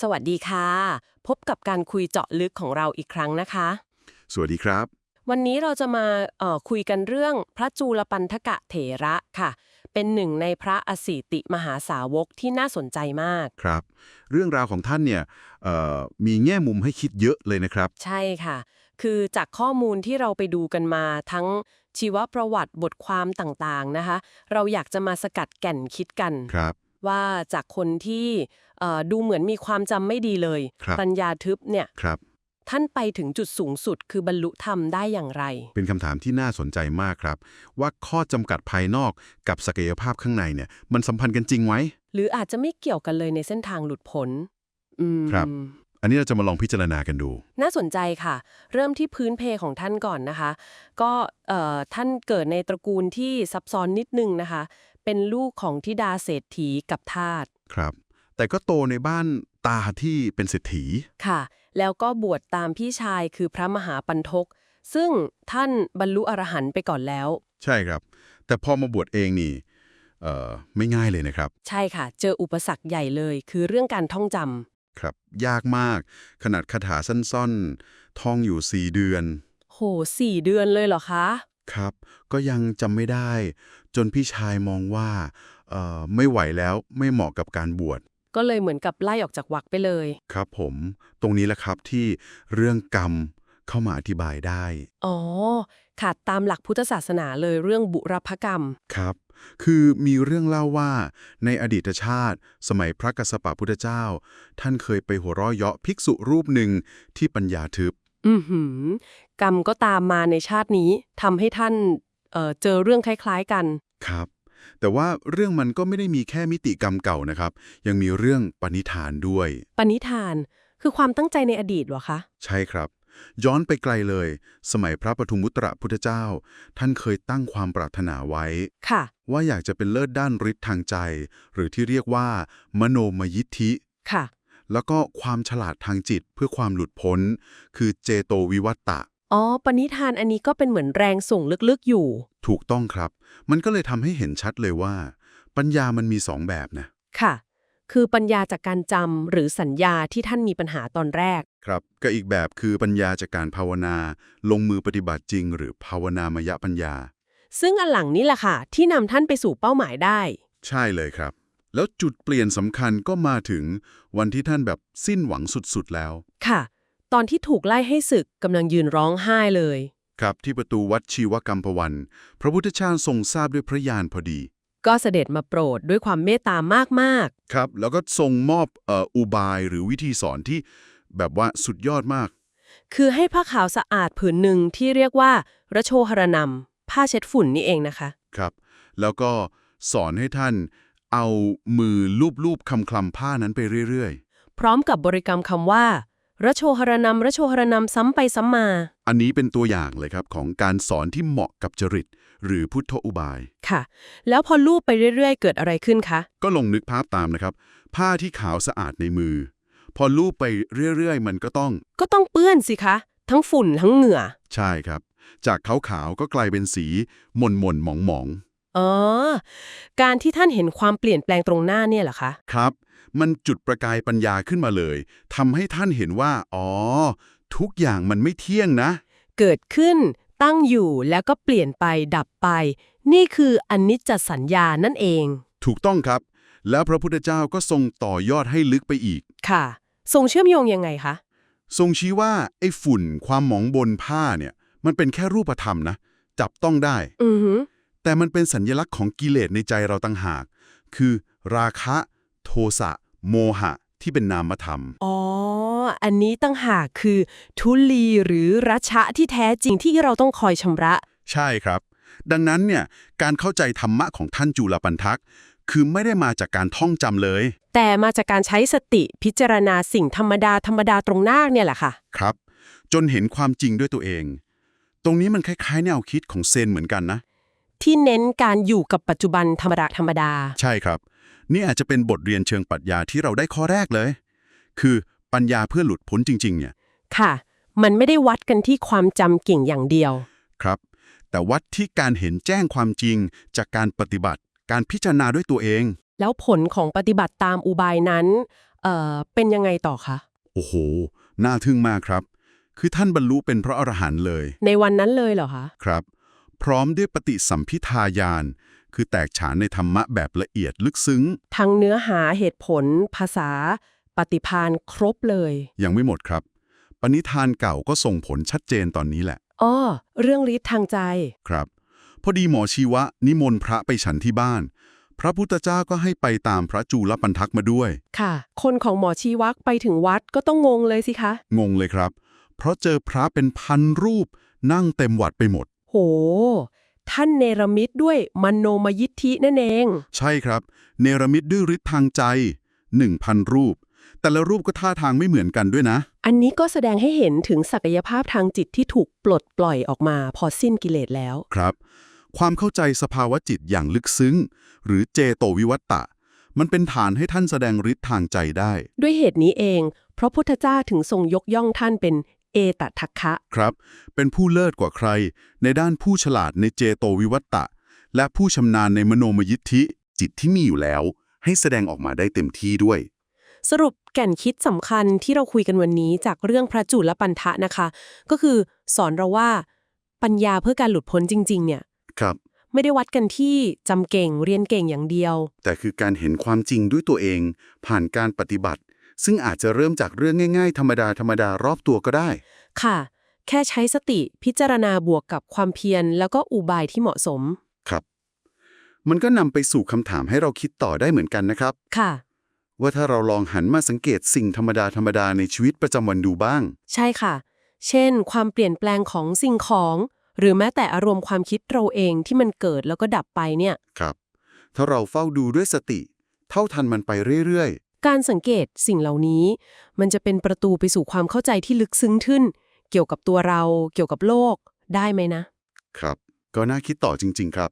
สวัสดีค่ะ พบกับการคุยเจาะลึกของเราอีกครั้งนะคะ สวัสดีครับ วันนี้เราจะมาเอ่อคุยกันเรื่องพระจูลปันทกะเถระค่ะ เป็นหนึ่งในพระอสีติมหาสาวกที่น่าสนใจมากครับ เรื่องราวของท่านเนี่ยเอ่อมีแง่มุมให้คิดเยอะเลยนะครับ ใช่ค่ะ คือจากข้อมูลที่เราไปดูกันมาทั้งชีวประวัติบทความต่างๆนะคะ เราอยากจะมาสกัดแก่นคิดกันครับ ว่าจากคนที่เอ่อดูเหมือนมีความจำไม่ดีเลยครับปัญญาทึบเนี่ยครับท่านไปถึงจุดสูงสุดคือบรรลุธรรมได้อย่างไร เป็นคำถามที่น่าสนใจมากครับ ว่าข้อจำกัดภายนอกกับศักยภาพข้างในเนี่ย มันสัมพันธ์กันจริงไหมหรืออาจจะไม่เกี่ยวกันเลยในเส้นทางหลุดพ้นอืมครับ อันนี้เราจะมาลองพิจารณากันดู น่าสนใจค่ะ เริ่มที่พื้นเพของท่านก่อนนะคะ ก็เอ่อท่านเกิดในตระกูลที่ซับซ้อนนิดนึงนะคะ เป็นลูกของธิดาเศรษฐีกับทาสครับ แต่ก็โตในบ้านตาที่เป็นเศรษฐีค่ะ แล้วก็บวชตามพี่ชายคือพระมหาปันทก ซึ่งท่านบรรลุอรหันต์ไปก่อนแล้ว ใช่ครับ แต่พอมาบวชเองนี่เอ่อไม่ง่ายเลยนะครับ ใช่ค่ะ เจออุปสรรคใหญ่เลยคือเรื่องการท่องจำครับ ยากมาก ขนาดคาถาสั้นๆ ท่องอยู่ 4 เดือน โหสี่เดือนเลยเหรอคะ ครับ ก็ยังจำไม่ได้ จนพี่ชายมองว่าเอ่อไม่ไหวแล้วไม่เหมาะกับการบวชก็เลยเหมือนกับไล่ออกจากวักไปเลย ครับผม ตรงนี้แหละครับที่เรื่องกรรมเข้ามาอธิบายได้ อ๋อ ขาดตามหลักพุทธศาสนาเลยเรื่องบุรพกรรม ครับ คือมีเรื่องเล่าว่า ในอดีตชาติ สมัยพระกัสสปะพุทธเจ้า ท่านเคยไปหัวเราะเยาะภิกษุรูปหนึ่งที่ปัญญาทึบ อือหือ กรรมก็ตามมาในชาตินี้ทำให้ท่าน เอ่อเจอเรื่องคล้ายๆกัน ครับ แต่ว่าเรื่องมันก็ไม่ได้มีแค่มิติกรรมเก่านะครับ ยังมีเรื่องปณิธานด้วย ปณิธานคือความตั้งใจในอดีตเหรอคะ ใช่ครับ ย้อนไปไกลเลย สมัยพระปทุมมุตระพุทธเจ้า ท่านเคยตั้งความปรารถนาไว้ ค่ะ ว่าอยากจะเป็นเลิศด้านฤทธิ์ทางใจ หรือที่เรียกว่า มโนมยิทธิ ค่ะ แล้วก็ความฉลาดทางจิตเพื่อความหลุดพ้น คือเจโตวิวัตตะ อ๋อ ปณิธานอันนี้ก็เป็นเหมือนแรงส่งลึกๆอยู่ ถูกต้องครับ มันก็เลยทำให้เห็นชัดเลยว่า ปัญญามันมีสองแบบนะ ค่ะ คือปัญญาจากการจำหรือสัญญาที่ท่านมีปัญหาตอนแรก ครับก็อีกแบบคือปัญญาจากการภาวนา ลงมือปฏิบัติจริง หรือภาวนามยปัญญา ซึ่งอันหลังนี้แหละค่ะ ที่นำท่านไปสู่เป้าหมายได้ ใช่เลยครับ แล้วจุดเปลี่ยนสำคัญก็มาถึงวันที่ท่านแบบสิ้นหวังสุดๆแล้ว ค่ะ ตอนที่ถูกไล่ให้ศึกกำลังยืนร้องไห้เลย ครับที่ประตูวัดชีวกัมพวัน พระพุทธเจ้าทรงทราบด้วยพระญาณพอดี ก็เสด็จมาโปรดด้วยความเมตตามากครับ แล้วก็ทรงมอบเอ่ออุบายหรือวิธีสอนที่แบบว่าสุดยอดมากๆคือให้ผ้าขาวสะอาดผืนหนึ่งที่เรียกว่าระโชหรนำผ้าเช็ดฝุ่นนี่เองนะคะ ครับ แล้วก็สอนให้ท่านเอามือลูบๆคำคลำผ้านั้นไปเรื่อยพร้อมกับบริกรรมคำว่า ระโชหรนำระโชหรนำซ้ำไปซ้ำมาๆอันนี้เป็นตัวอย่างเลยครับของการสอนที่เหมาะกับจริต หรือพุทธอุบาย ค่ะ แล้วพอลูบไปเรื่อยๆ เกิดอะไรขึ้นคะ ก็ลองนึกภาพตามนะครับ ผ้าที่ขาวสะอาดในมือ พอลูบไปเรื่อยๆ มันก็ต้อง ก็ต้องเปื้อนสิคะ ทั้งฝุ่นทั้งเหงื่อ ใช่ครับ จากขาวๆก็กลายเป็นสีหม่นหม่นๆหมองหมองอ๋อ การที่ท่านเห็นความเปลี่ยนแปลงตรงหน้าเนี่ยเหรอคะๆครับ มันจุดประกายปัญญาขึ้นมาเลยทำให้ท่านเห็นว่า อ๋อ ทุกอย่างมันไม่เที่ยงนะ เกิดขึ้น ตั้งอยู่แล้วก็เปลี่ยนไปดับไป นี่คืออนิจจสัญญานั่นเอง ถูกต้องครับ แล้วพระพุทธเจ้าก็ทรงต่อยอดให้ลึกไปอีก ค่ะ ทรงเชื่อมโยงยังไงคะ ทรงชี้ว่าไอ้ฝุ่นความหมองบนผ้าเนี่ย มันเป็นแค่รูปธรรมนะ จับต้องได้ อือหือแต่มันเป็นสัญญลักษณ์ของกิเลสในใจเราต่างหาก คือราคะ โทสะ โมหะ ที่เป็นนามธรรม อ๋อ อันนี้ตั้งหากคือ ทุลีหรือรัชะที่แท้จริงที่เราต้องคอยชำระ ใช่ครับ ดังนั้นเนี่ยการเข้าใจธรรมะของท่านจุลปันทัก คือไม่ได้มาจากการท่องจำเลย แต่มาจากการใช้สติพิจารณาสิ่งธรรมดาธรรมดาตรงหน้าเนี่ยแหละค่ะ ครับ จนเห็นความจริงด้วยตัวเอง ตรงนี้มันคล้ายๆ แนวคิดของเซนเหมือนกันนะ ที่เน้นการอยู่กับปัจจุบันธรรมดาธรรมดา ใช่ครับ นี่อาจจะเป็นบทเรียนเชิงปรัชญาที่เราได้ข้อแรกเลย คือปัญญาเพื่อหลุดพ้นจริง ๆ เนี่ย ค่ะ มันไม่ได้วัดกันที่ความจำเก่งอย่างเดียว ครับ แต่วัดที่การเห็นแจ้งความจริงจากการปฏิบัติ การพิจารณาด้วยตัวเอง แล้วผลของปฏิบัติตามอุบายนั้นเอ่อเป็นยังไงต่อคะ โอ้โห น่าทึ่งมากครับ คือท่านบรรลุเป็นพระอรหันต์เลย ในวันนั้นเลยเหรอคะ ครับ พร้อมด้วยปฏิสัมพิทาญาณ คือแตกฉานในธรรมะแบบละเอียดลึกซึ้ง ทั้งเนื้อหาเหตุผล ภาษา ปฏิพานครบเลย ยังไม่หมดครับ ปณิธานเก่าก็ส่งผลชัดเจนตอนนี้แหละอ้อเรื่องฤทธิ์ทางใจครับ พอดีหมอชีวะ นิมนต์พระไปฉันที่บ้าน พระพุทธเจ้าก็ให้ไปตามพระจูลปันทักมาด้วย ค่ะ คนของหมอชีวักไปถึงวัดก็ต้องงงเลยสิคะ งงเลยครับ เพราะเจอพระเป็นพันรูปนั่งเต็มวัดไปหมด โห ท่านเนรมิตด้วยมโนมยิทธินั่นเอง ใช่ครับ เนรมิตด้วยฤทธิ์ทางใจ 1,000 รูป แต่ละรูปก็ท่าทางไม่เหมือนกันด้วยนะ อันนี้ก็แสดงให้เห็นถึงศักยภาพทางจิตที่ถูกปลดปล่อยออกมา พอสิ้นกิเลสแล้ว ครับ ความเข้าใจสภาวะจิตอย่างลึกซึ้ง หรือเจโตวิวัตตะ มันเป็นฐานให้ท่านแสดงฤทธิ์ทางใจได้ ด้วยเหตุนี้เองพระพุทธเจ้าถึงทรงยกย่องท่านเป็น เอตทัคคะครับ เป็นผู้เลิศกว่าใคร ในด้านผู้ฉลาดในเจโตวิวัตตะ และผู้ชำนาญในมโนมยิทธิ จิตที่มีอยู่แล้ว ให้แสดงออกมาได้เต็มที่ด้วย สรุปแก่นคิดสำคัญที่เราคุยกันวันนี้จากเรื่องพระจุลปันทะนะคะ ก็คือสอนเราว่า ปัญญาเพื่อการหลุดพ้นจริง ๆ เนี่ยครับ ไม่ได้วัดกันที่จำเก่งเรียนเก่งอย่างเดียว แต่คือการเห็นความจริงด้วยตัวเอง ผ่านการปฏิบัติ ซึ่งอาจจะเริ่มจากเรื่องง่ายๆ ธรรมดาธรรมดารอบตัวก็ได้ ค่ะ แค่ใช้สติพิจารณาบวกกับความเพียรแล้วก็อุบายที่เหมาะสม ครับ มันก็นำไปสู่คำถามให้เราคิดต่อได้เหมือนกันนะครับ ค่ะ ว่าถ้าเราลองหันมาสังเกตสิ่งธรรมดาธรรมดาในชีวิตประจำวันดูบ้าง ใช่ค่ะ เช่น ความเปลี่ยนแปลงของสิ่งของ หรือแม้แต่อารมณ์ความคิดเราเองที่มันเกิดแล้วก็ดับไปเนี่ย ครับ ถ้าเราเฝ้าดูด้วยสติ เท่าทันมันไปเรื่อย การสังเกตสิ่งเหล่านี้ มันจะเป็นประตูไปสู่ความเข้าใจที่ลึกซึ้งขึ้น เกี่ยวกับตัวเรา เกี่ยวกับโลก ได้ไหมนะ ครับ ก็น่าคิดต่อจริง ๆ ครับ